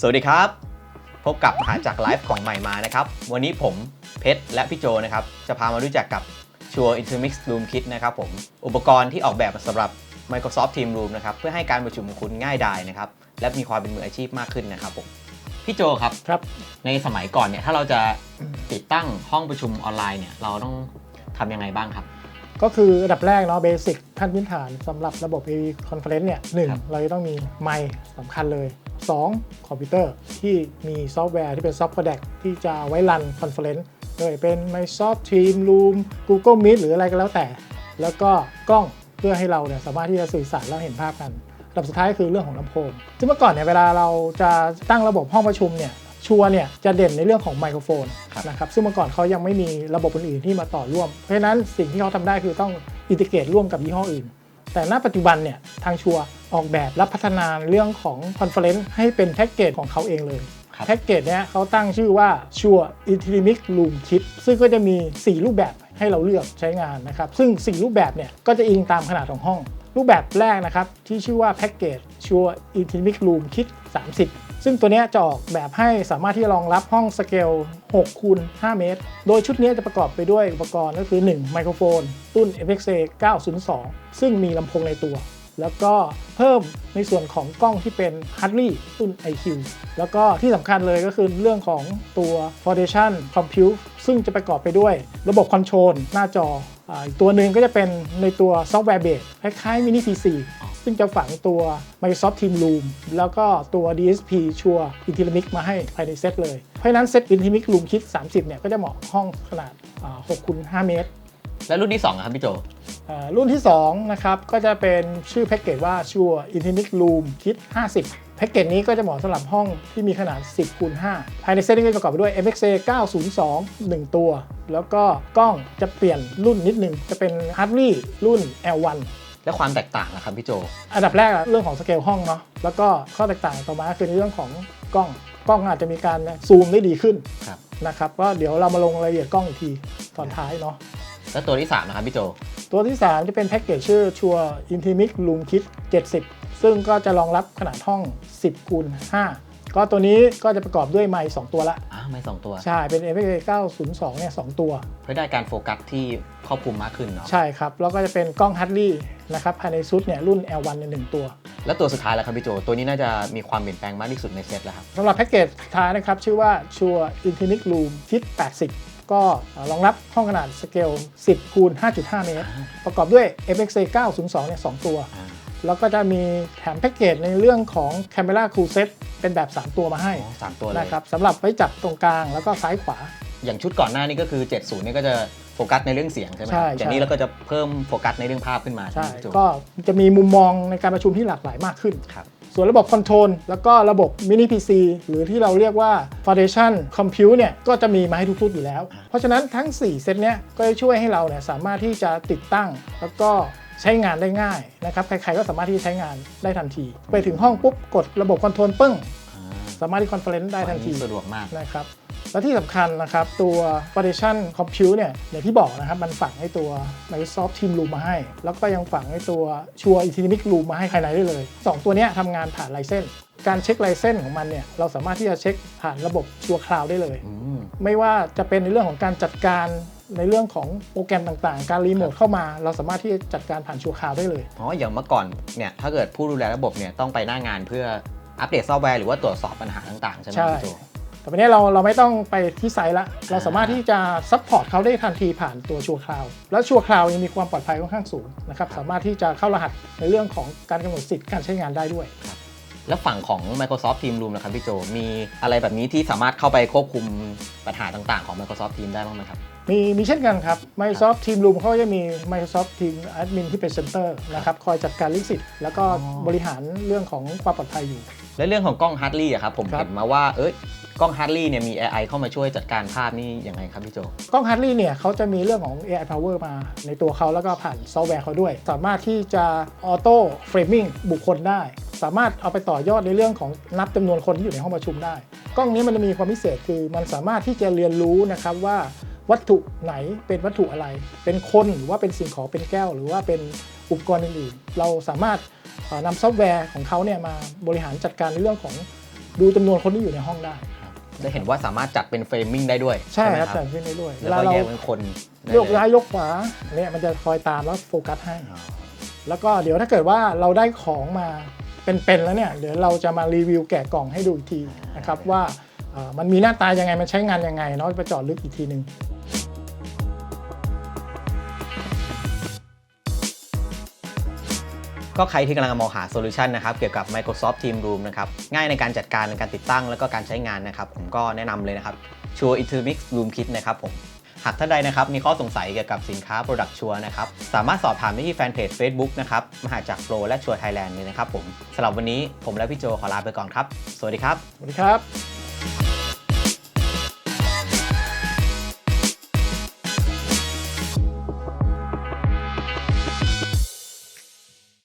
สวัสดีครับ พบกับมหาจักรไลฟ์ของใหม่มานะครับ วันนี้ผมเพชรและพี่โจนะครับ จะพามารู้จักกับ Shure Intermix Room Kit นะครับผม อุปกรณ์ที่ออกแบบมาสำหรับ Microsoft Team Room นะครับ เพื่อให้การประชุมของคุณง่ายดายนะครับ และมีความเป็นมืออาชีพมากขึ้นนะครับผม พี่โจครับ ครับ ในสมัยก่อนเนี่ย ถ้าเราจะติดตั้งห้องประชุมออนไลน์เนี่ย เราต้องทำยังไงบ้างครับ ก็คืออันดับแรกเนาะเบสิกขั้นพื้นฐานสำหรับระบบ AV Conference เนี่ยหนึ่งครับ เราจะต้องมีไมค์สำคัญเลย 2. คอมพิวเตอร์ที่มีซอฟต์แวร์ที่เป็นซอฟต์ Codec ที่จะไว้รันคอนเฟอเรนซ์โดยเป็น Microsoft Teams Room Google Meet หรืออะไรก็แล้วแต่ แล้วก็กล้องเพื่อให้เราเนี่ยสามารถที่จะสื่อสารและเห็นภาพกันอันดับสุดท้ายก็คือเรื่องของลำโพงซึ่งเมื่อก่อนเนี่ยเวลาเราจะตั้งระบบห้องประชุมเนี่ย ชัวร์เนี่ยจะเด่นในเรื่องของไมโครโฟนครับนะครับซึ่งเมื่อก่อนเขายังไม่มีระบบอื่นๆที่มาต่อร่วม เพราะฉะนั้นสิ่งที่เขาทำได้คือต้องอินทิเกรตร่วมกับยี่ห้ออื่น แต่ณปัจจุบันเนี่ยทางชัวร์ออกแบบและพัฒนาเรื่องของคอนเฟอเรนซ์ให้เป็นแพ็กเกจของเขาเองเลยครับแพ็กเกจเนี้ยเขาตั้งชื่อว่า Sure Intelimic Room Kit ซึ่งก็จะมี 4 รูปแบบให้เราเลือกใช้งานนะครับซึ่ง 4 รูปแบบเนี่ยก็จะอิงตามขนาดของห้อง รูปแบบแรกนะครับที่ชื่อว่าแพ็กเกจ Sure Intelimic Room Kit 30 ซึ่งตัวนี้จะออกแบบให้สามารถที่จะรองรับห้องสเกล6คูณ5เมตร โดยชุดนี้จะประกอบไปด้วยอุปกรณ์ก็คือ 1 ไมโครโฟนรุ่น FXA 902 ซึ่งมีลำโพงในตัว แล้วก็เพิ่มในส่วนของกล้องที่เป็น Hartley รุ่น IQ แล้วก็ที่สำคัญเลยก็คือเรื่องของตัว Foundation Compute ซึ่งจะประกอบไปด้วยระบบคอนโทรลหน้าจอ อ่าอีกตัวหนึ่งก็จะเป็นในตัวซอฟต์แวร์เบสคล้ายๆมินิ PC ซึ่งจะฝังตัว Microsoft Team Room แล้วก็ตัว DSP Shure Intelimic มาให้ภายในเซตเลย เพราะฉะนั้นเซต Intelimic Room Kit 30 เนี่ยก็จะเหมาะห้องขนาด6คูณ5เมตร และรุ่นที่สองอะครับพี่โจอ่ารุ่นที่ 2 นะครับ ก็จะเป็นชื่อแพ็กเกจว่า Sure Infinite Room Kit 50แพ็กเกจนี้ก็จะเหมาะสำหรับห้องที่มีขนาด 10คูณ5ภายในเซตนี้ก็จะประกอบไปด้วย FXA 902 1 ตัว แล้วก็กล้องจะเปลี่ยนรุ่นนิดนึง จะเป็น Hartley รุ่น L1 และความแตกต่างนะครับพี่โจ อันดับแรกอะเรื่องของสเกลห้องเนาะแล้วก็ข้อแตกต่างต่อมาคือในเรื่องของกล้องกล้องอาจจะมีการซูมได้ดีขึ้นครับนะครับก็เดี๋ยวเรามาลงรายละเอียดกล้องอีกทีตอนท้ายเนาะและตัวที่สามนะครับพี่โจ ตัวที่ 3 จะเป็นแพ็กเกจชื่อชัว Intimic Room Kit 70 ซึ่งก็จะรองรับขนาดห้อง 10คูณ5 ก็ตัวนี้ก็จะประกอบด้วยไมค์2ตัวละอ้าวไม่สองตัว ใช่เป็น FXA 902เนี่ย2ตัว เพื่อได้การโฟกัสที่ครอบคลุมมากขึ้นเนาะใช่ครับ แล้วก็จะเป็นกล้อง Hartley นะครับภายในชุดเนี่ยรุ่น L1 ใน1ตัว แล้วตัวสุดท้ายแล้วครับพี่โจ ตัวนี้น่าจะมีความเปลี่ยนแปลงมากที่สุดในเซตแล้วครับสำหรับแพ็กเกจสุดท้ายนะครับ ชื่อว่า Sure Intimic Room Kit 80ก็รองรับห้องขนาดสเกล 10 คูณ 5.5 เมตร ประกอบด้วย FXA 902เนี่ย2ตัวอ่าแล้วก็จะมีแถมแพ็กเกจในเรื่องของ Camera Cool Set เป็นแบบ 3 ตัวมาให้อ๋อสามตัวเลยนะครับสำหรับไว้จับตรงกลางแล้วก็ซ้ายขวา อย่างชุดก่อนหน้านี้ก็คือ 70นี่ก็จะโฟกัสในเรื่องเสียงใช่ไหมคใช่รับอย่างนี้ใช่เราก็จะเพิ่มโฟกัสในเรื่องภาพขึ้นมาใช่ไหมใช่พี่โจก็จะมีมุมมองในการประชุมที่หลากหลายมากขึ้น ครับส่วนระบบคอนโทรลแล้วก็ระบบ Mini PC หรือที่เราเรียกว่า Foundation Compute เนี่ยก็จะมีมาให้ทุกชุดอยู่แล้ว เพราะฉะนั้นทั้ง 4 เซตเนี้ยก็จะช่วยให้เราเนี่ยสามารถที่จะติดตั้ง แล้วก็ ใช้งานได้ง่ายนะครับใครๆก็สามารถที่จะใช้งานได้ทันที ไปถึงห้องปุ๊บกดระบบคอนโทรลปึ้งอ่าสามารถที่คอนเฟอเรนซ์ได้ทันทีอัสะดวกมากนะครับและที่สำคัญนะครับตัว Foundation Compute เนี่ยอย่างที่บอกนะครับมันฝังให้ตัว Microsoft Team Room มาให้ แล้วก็ยังฝังให้ตัว Shure Infinimic Room มาให้ภายในได้เลย 2 ตัวเนี้ยทำงานผ่านไลเซนการเช็คไลเซนของมันเนี่ยเราสามารถที่จะเช็คผ่านระบบ Shure Cloud ได้เลยอืมไม่ว่าจะเป็นในเรื่องของการจัดการ ในเรื่องของโปรแกรมต่างๆ การรีโมทเข้ามา เราสามารถที่จะจัดการผ่าน Shure Cloud ได้เลย อ๋อ อย่างเมื่อก่อนเนี่ยถ้าเกิดผู้ดูแลระบบเนี่ยต้องไปหน้างานเพื่ออัปเดตซอฟต์แวร์หรือว่าตรวจสอบปัญหาต่างๆ ใช่ไหมใช่พี่โจแต่วันนี้เราเราไม่ต้องไปที่ไซต์ละ เราสามารถที่จะซัพพอร์ตเขาได้ทันทีผ่านตัวชัวคลาว แล้วชัวคลาวยังมีความปลอดภัยค่อนข้างสูงนะครับ สามารถที่จะเข้ารหัสในเรื่องของการกำหนดสิทธิ์การใช้งานได้ด้วย แล้วฝั่งของ Microsoft Team Room นะครับพี่โจ มีอะไรแบบนี้ที่สามารถเข้าไปควบคุมปัญหาต่างๆ ของ Microsoft Team ได้บ้างไหมครับ มีมีเช่นกันครับ Microsoft Team Room เขาจะมี Microsoft Team Admin ที่เป็นเซ็นเตอร์นะครับคอยจัดการลิขสิทธิ์แล้วก็อ๋อบริหารเรื่องของความปลอดภัยอยู่ และเรื่องของกล้อง Hartley อะครับผมครับ เห็นมาว่าเอ้ยกล้อง Hartley เนี่ยมี AI เข้ามาช่วยจัดการภาพนี่ยังไงครับพี่โจ กล้อง Hartley เนี่ยเขาจะมีเรื่องของ AI power มาในตัวเขาแล้วก็ผ่านซอฟต์แวร์เขาด้วย สามารถที่จะออโต้เฟรมิงบุคคลได้ สามารถเอาไปต่อยอดในเรื่องของนับจำนวนคนที่อยู่ในห้องประชุมได้ กล้องนี้มันจะมีความพิเศษคือมันสามารถที่จะเรียนรู้นะครับว่า วัตถุไหนเป็นวัตถุอะไร เป็นคนหรือว่าเป็นสิ่งของเป็นแก้ว หรือว่าเป็นอุปกรณ์อื่นๆ เราสามารถเอ่อนำซอฟต์แวร์ของเขาเนี่ยมาบริหารจัดการในเรื่องของดูจำนวนคนที่อยู่ในห้องได้ครับจะเห็นว่าสามารถจัดเป็นเฟรมมิ่งได้ด้วย ใช่ไหมครับแต่ขึ้นได้ด้วยเวแล้วลาก็เราแยกเป็นคนได้โยกเลย้ายยกขวาเนี่ยมันจะคอยตามแล้วโฟกัสให้อ๋อแล้วก็เดี๋ยวถ้าเกิดว่าเราได้ของมาเป็นๆแล้วเนี่ยเดี๋ยวเราจะมารีวิวแกะกล่องให้ดูอีกทีนะครับว่าเอ่อ มันมีหน้าตายังไงมันใช้งานยังไงเนาะไปเจอดลึกอีกทีหนึ่งก็ใครที่กำลังมองหาโซลูชันนะครับเกี่ยวกับ Microsoft Team Room นะครับง่ายในการจัดการในการติดตั้ง แล้วก็การใช้งานนะครับ ผมก็แนะนำเลยนะครับชัว Intermix Room Kit นะครับผมหากท่านใดนะครับมีข้อสงสัยเกี่ยวกับสินค้า Product ชัวนะครับสามารถสอบถามได้ที่แฟนเพจ Facebook นะครับมหาจักรโปรและชัวไทยแลนด์เลยนะครับผมสำหรับวันนี้ผมและพี่โจขอลาไปก่อนครับ สวัสดีครับ สวัสดีครับ